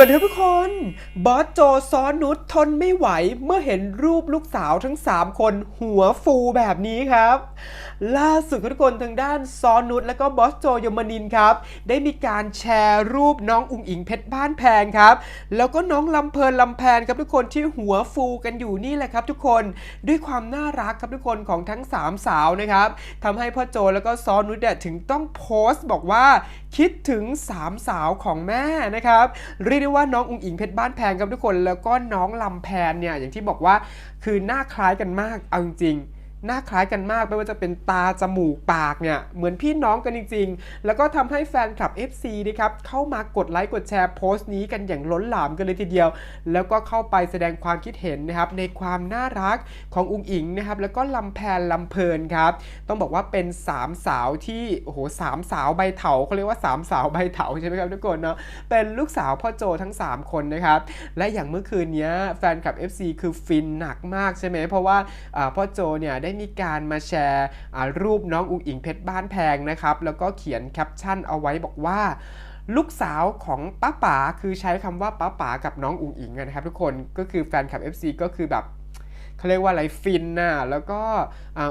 อนครับทุกคน บอสโจซอนุชทนไม่ไหวเมื่อเห็นรูปลูกสาวทั้ง 3 คนหัวฟูแบบนี้ครับ ล่าสุดทุกคนทางด้านซอนุชและก็บอสโจยมนินครับ ได้มีการแชร์รูปน้องอุ๋งอิงเพชรบ้านแพงครับ แล้วก็น้องลำเพลินลำแพนครับทุกคนที่หัวฟูกันอยู่นี่แหละครับ ทุกคนด้วยความน่ารักครับทุกคนของทั้ง 3 สาวนะครับทำให้พ่อโจแล้วก็ซอนุชเนี่ยถึงต้องโพสต์บอกว่าคิดถึง 3 สาวของแม่นะครับเรียกได้ว่าน้องอุงอิงเพชรบ้านแพงครับทุกคน แล้วก็น้องลำแพนเนี่ยอย่างที่บอกว่าคือหน้าคล้ายกันมากเอาจริงๆ หน้าคล้ายกันมากไม่ว่าจะเป็นตาจมูกปากเนี่ยเหมือนพี่น้องกันจริง ๆ แล้วก็ทำให้แฟนคลับ FC นะครับเข้ามากดไลค์กดแชร์โพสต์นี้กันอย่างล้นหลามกันเลยทีเดียว แล้วก็เข้าไปแสดงความคิดเห็นนะครับในความน่ารักของอุ๋งอิงนะครับแล้วก็ลำแพนลำเพลินครับต้องบอกว่าเป็น 3 สาวที่โอ้โหสามสาวใบเถาเขาเรียกว่า 3 สาวใบเถาใช่ไหมครับทุกคนเนาะเป็นลูกสาวพ่อโจทั้ง 3 คนนะครับและอย่างเมื่อคืนเนี้ยแฟนคลับ FC คือฟินหนักมากใช่ไหมเพราะว่าอ่าพ่อโจเนี่ยได้ได้มีการมาแชร์รูปน้องอุ๋งอิงเพชรบ้านแพงนะครับ แล้วก็เขียนแคปชั่นเอาไว้บอกว่าลูกสาวของป้าป๋าคือใช้คำว่าป้าป๋ากับน้องอุ๋งอิงนะครับ ทุกคนก็คือแฟนคลับ FC ก็คือแบบเขาเรียกว่าอะไรฟินน่ะแล้วก็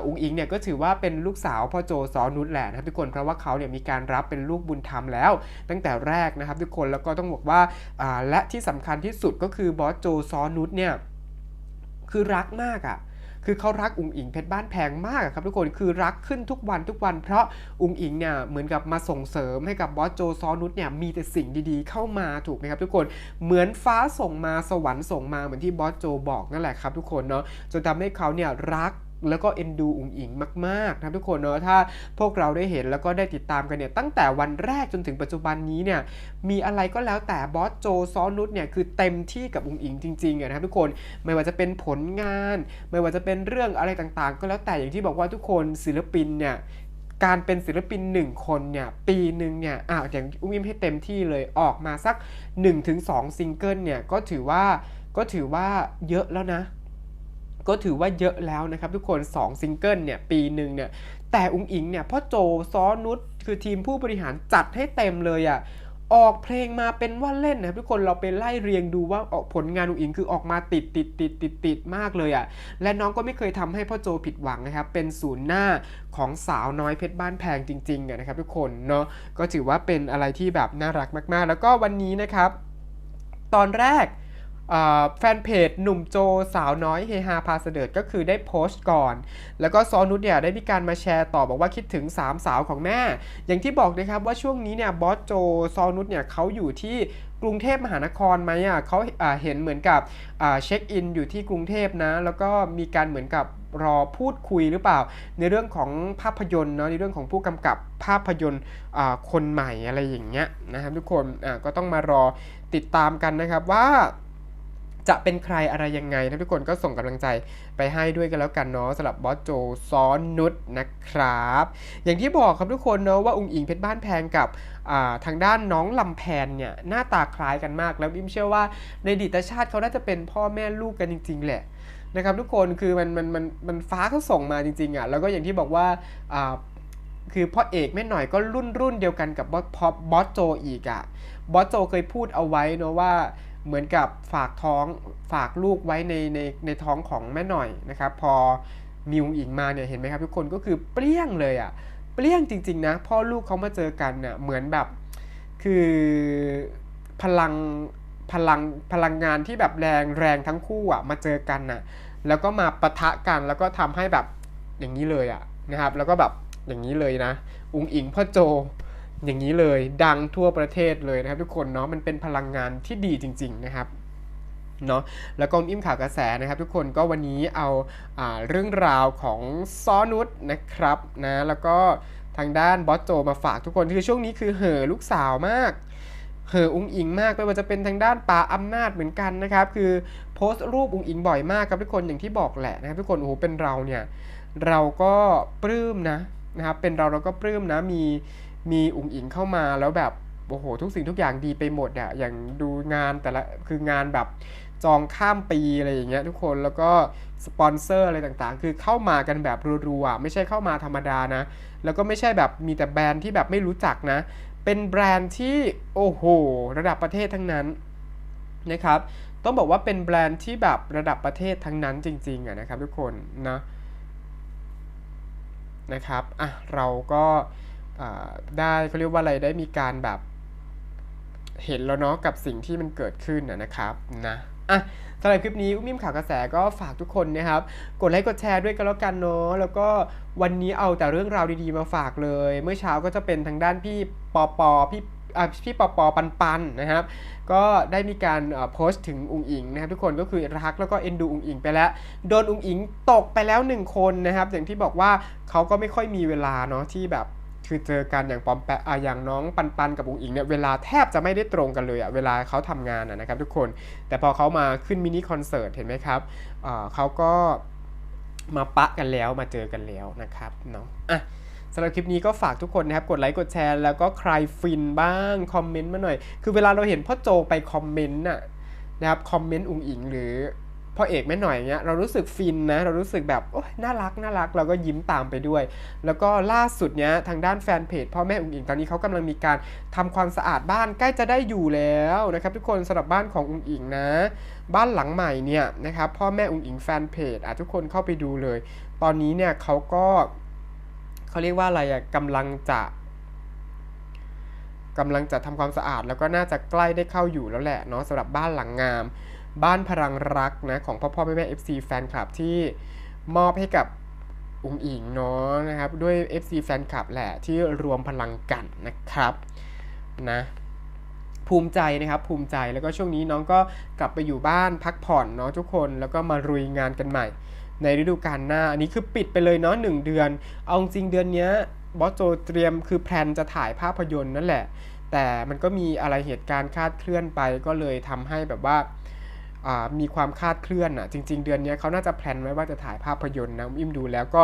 อุ๋งอิงเนี่ยก็ถือว่าเป็นลูกสาวพ่อโจซอนุชแหละนะครับทุกคนเพราะว่าเขาเนี่ยมีการรับเป็นลูกบุญธรรมแล้ว ตั้งแต่แรกนะครับ ทุกคนแล้วก็ต้องบอกว่าและที่สำคัญที่สุดก็คือบอสโจซอนุชเนี่ยคือรักมากอะ่ะ คือเขารักอุ๋งอิงเพชรบ้านแพงมากครับทุกคนคือรักขึ้นทุกวันทุกวัน เพราะอุ๋งอิงเนี่ยเหมือนกับมาส่งเสริมให้กับบอสโจซอนุชเนี่ยมีแต่สิ่งดีๆ เข้ามาถูกไหมครับทุกคนเหมือนฟ้าส่งมาสวรรค์ส่งมาเหมือนที่บอสโจบอกนั่นแหละครับทุกคนเนาะจนทำให้เขาเนี่ยรัก แล้วก็เอ็นดูอุ๋งอิงมากๆนะครับทุกคนเนาะถ้าพวกเราได้เห็นแล้วก็ได้ติดตามกันเนี่ยตั้งแต่วันแรกจนถึงปัจจุบันนี้เนี่ยมีอะไรก็แล้วแต่บอสโจซอนุชเนี่ยคือเต็มที่กับอุ๋งอิงจริงๆอะนะครับทุกคนไม่ว่าจะเป็นผลงาน ไม่ว่าจะเป็นเรื่องอะไรต่างๆ ก็แล้วแต่อย่างที่บอกว่าทุกคนศิลปินเนี่ยการเป็นศิลปิน 1 คนเนี่ยปีหนึ่งเนี่ยอะอย่างอุ้มอิมให้เต็มที่เลยออกมาสัก 1-2 ซิงเกิลเนี่ยก็ถือว่าก็ถือว่าเยอะแล้วนะ ก็ถือว่าเยอะแล้วนะครับทุกคน 2 ซิงเกิลเนี่ยปีหนึ่งเนี่ยแต่อุ้งอิงเนี่ยพ่อโจซ้อนุชคือทีมผู้บริหารจัดให้เต็มเลยอะ่ะออกเพลงมาเป็นว่าเล่นนะครับทุกคนเราไปไล่เรียงดูว่าออกผลงานอุ้งอิงคือออกมาติดติดติดติดติดมากเลยอะ่ะและน้องก็ไม่เคยทำให้พ่อโจผิดหวังนะครับเป็นศูนย์หน้าของสาวน้อยเพชรบ้านแพงจริงๆอะนะครับทุกคนเนาะก็ถือว่าเป็นอะไรที่แบบน่ารักมากๆ แล้วก็วันนี้นะครับ ตอนแรก แฟนเพจหนุ่มโจสาวน้อยเฮฮาพาเสดิร์ดก็คือได้โพสต์ก่อน แล้วก็ซอนุชเนี่ยได้มีการมาแชร์ต่อบอกว่าคิดถึง 3 สาวของแม่ อย่างที่บอกนะครับว่าช่วงนี้เนี่ยบอสโจซอนุชเนี่ยเขาอยู่ที่กรุงเทพมหานครไหมอะเขาเห็นเหมือนกับเช็คอินอยู่ที่กรุงเทพนะ แล้วก็มีการเหมือนกับรอพูดคุยหรือเปล่า ในเรื่องของภาพยนตร์เนาะในเรื่องของผู้กำกับภาพยนตร์คนใหม่อะไรอย่างเงี้ยนะครับทุกคนก็ต้องมารอติดตามกันนะครับว่า จะเป็นใครอะไรยังไงนะทุกคนก็ส่งกำลังใจไปให้ด้วยกันแล้วกันเนาะสำหรับบอสโจซ้อนนุชนะครับ อย่างที่บอกครับทุกคนเนาะว่าองค์อิงเพชรบ้านแพงกับทางด้านน้องลำแพนเนี่ยหน้าตาคล้ายกันมาก แล้วบิมเชื่อว่าในดีตชาติเขาน่าจะเป็นพ่อแม่ลูกกันจริง ๆ แหละนะครับทุกคนคือมันมันมันมันฟ้าเขาส่งมาจริงๆอะแล้วก็อย่างที่บอกว่าอ่าคือพ่อเอกแม่หน่อยก็รุ่นรุ่นเดียวกันกับบอสพอบอสโจอีกอะ่ะบอสโจเคยพูดเอาไว้เนอะว่า เหมือนกับฝากท้องฝากลูกไว้ในในในท้องของแม่หน่อยนะครับ พอมิวอิงมาเนี่ยเห็นไหมครับทุกคนก็คือเปรี้ยงเลยอะ่ะเปรี้ยงจริง ๆ นะพ่อลูกเขามาเจอกันเน่ะเหมือนแบบคือพลังพลังพลังงานที่แบบแรงแรงทั้งคู่อะมาเจอกันน่ะแล้วก็มาปะทะกันแล้วก็ทำให้แบบอย่างนี้เลยอะนะครับ แล้วก็แบบอย่างนี้เลยนะ อุงอิงพ่อโจ อย่างนี้เลยดังทั่วประเทศเลยนะครับ ทุกคนเนาะมันเป็นพลังงานที่ดีจริง ๆ นะครับเนาะแล้วก็อิ่มข่าวกระแสนะครับ ทุกคนก็วันนี้เอาอาเรื่องราวของซ้อนุชนะครับนะแล้วก็ทางด้านบอสโจมาฝากทุกคนคือช่วงนี้คือเห่อลูกสาวมากเหออุงอิงมากไม่ว่าจะเป็นทางด้านป่าอำนาจเหมือนกันนะครับ คือโพสต์รูปอุงอิงบ่อยมากครับทุกคนอย่างที่บอกแหละนะครับทุกคนโอ้โหเป็นเราเนี่ยเราก็ปลื้มนะนะครับเป็นเราเราก็ปลื้มนะมี มีอุงอิงเข้ามาแล้วแบบโอ้โหทุกสิ่งทุกอย่างดีไปหมดอะอย่างดูงานแต่ละคืองานแบบจองข้ามปีอะไรอย่างเงี้ยทุกคนแล้วก็สปอนเซอร์อะไรต่างๆ คือเข้ามากันแบบรัวๆไม่ใช่เข้ามาธรรมดานะ แล้วก็ไม่ใช่แบบมีแต่แบรนด์ที่แบบไม่รู้จักนะ เป็นแบรนด์ที่โอ้โห ระดับประเทศทั้งนั้นนะครับต้องบอกว่าเป็นแบรนด์ที่แบบระดับประเทศทั้งนั้นจริงๆอะนะครับทุกคนนะนะครับอะเราก็ ได้เขาเรียกว่าอะไรได้มีการแบบเห็นแล้วเนาะกับสิ่งที่มันเกิดขึ้นนะครับนะอะสำหรับคลิปนี้อุ้มมิมข่าวกระแสก็ฝากทุกคนนะครับ กดไลค์กดแชร์ด้วยกันแล้วกันเนาะแล้วก็วันนี้เอาแต่เรื่องราวดีๆมาฝากเลย เมื่อเช้าก็จะเป็นทางด้านพี่ปอปอพี่อ่าพี่ปอปอปันปันนะครับ ก็ได้มีการโพสต์ถึงอุงอิงนะครับ ทุกคนก็คือรักแล้วก็เอ็นดูอุงอิงไปแล้ว โดนอุงอิงตกไปแล้วหนึ่งคนนะครับ อย่างที่บอกว่าเขาก็ไม่ค่อยมีเวลาเนาะที่แบบ คือเจอกันอย่างปอมแปะอะอย่างน้องปันปันกับอุงอิงเนี่ยเวลาแทบจะไม่ได้ตรงกันเลยอะเวลาเขาทำงานอะนะครับทุกคน แต่พอเขามาขึ้นมินิคอนเสิร์ตเห็นไหมครับเขาก็มาปะกันแล้วมาเจอกันแล้วนะครับเนาะอะสำหรับคลิปนี้ก็ฝากทุกคนนะครับ กดไลค์กดแชร์ แล้วก็ใครฟินบ้าง คอมเมนต์มาหน่อย คือเวลาเราเห็นพ่อโจไปคอมเมนต์น่ะนะครับคอมเมนต์อุงอิงหรือ พ่อเอกแม่หน่อยเงี้ยเรารู้สึกฟินนะเรารู้สึกแบบโอ้ยน่ารักน่ารักเราก็ยิ้มตามไปด้วย แล้วก็ล่าสุดเนี้ยทางด้านแฟนเพจพ่อแม่อุงอิงตอนนี้เขากำลังมีการทำความสะอาดบ้านใกล้จะได้อยู่แล้วนะครับทุกคนสำหรับบ้านของอุงอิงนะ บ้านหลังใหม่เนี่ยนะครับพ่อแม่อุงอิงแฟนเพจอะทุกคนเข้าไปดูเลย ตอนนี้เนี่ยเขาก็เขาเรียกว่าอะไรอะกำลังจะกำลังจะทำความสะอาดแล้วก็น่าจะใกล้ได้เข้าอยู่แล้วแหละเนาะสำหรับบ้านหลังงาม บ้านพลังรักนะของพ่อพ่อแม่แม่ FC แฟนคลับที่มอบให้กับอุงอิงเนาะนะครับด้วย FC แฟนคลับแหละที่รวมพลังกันนะครับนะภูมิใจนะครับภูมิใจแล้วก็ช่วงนี้น้องก็กลับไปอยู่บ้านพักผ่อนเนาะทุกคนแล้วก็มารุยงานกันใหม่ ในฤดูกาลหน้า อันนี้คือปิดไปเลยเนาะหนึ่งเดือน เอาจริงเดือนนี้บอสโจเตรียมคือแพลนจะถ่ายภาพยนตร์นั่นแหละ แต่มันก็มีอะไรเหตุการณ์คาดเคลื่อนไปก็เลยทำให้แบบว่า มีความคาดเคลื่อนอะ จริง ๆ เดือนนี้เขาน่าจะแพลนไว้ว่าจะถ่ายภาพยนตร์นะอุ้มดูแล้วก็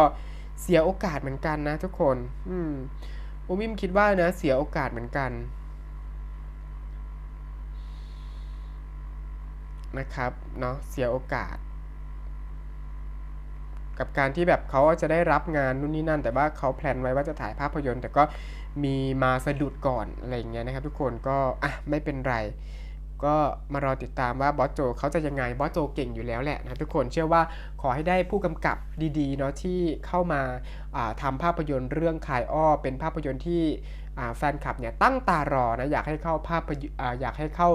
เสียโอกาสเหมือนกันนะทุกคน อืมอุ้มอิมคิดว่านะ เสียโอกาสเหมือนกัน นะครับเนาะเสียโอกาส กับการที่แบบเขาจะได้รับงานนู่นนี่นั่น แต่ว่าเขาแพลนไว้ว่าจะถ่ายภาพยนตร์ แต่ก็มีมาสะดุดก่อนอะไรอย่างเงี้ยนะครับ ทุกคนก็อะไม่เป็นไร ก็มารอติดตามว่าบอสโจเขาจะยังไงบอสโจเก่งอยู่แล้วแหละนะทุกคนเชื่อว่าขอให้ได้ผู้กำกับดีๆเนาะที่เข้ามาาทำภาพยนตร์เรื่องคายอ้อ เป็นภาพยนตร์ที่แฟนคลับเนี่ยตั้งตารอนะอยากให้เข้าภาพยอ่าอยากให้เข้า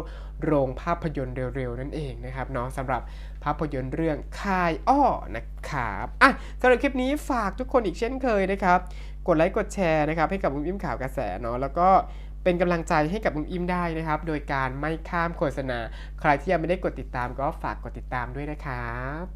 โรงภาพยนตร์เร็วๆนั่นเองนะครับเนาะสำหรับภาพยนตร์เรื่องคายอ้อนะครับอะสำหรับคลิปนี้ฝากทุกคนอีกเช่นเคยนะครับ กดไลค์กดแชร์นะครับให้กับมุมอิมข่าวกระแสเนาะแล้วก็ เป็นกำลังใจให้กับมุมอิ่มได้นะครับ โดยการไม่ข้ามโฆษณา ใครที่ยังไม่ได้กดติดตามก็ฝากกดติดตามด้วยนะครับ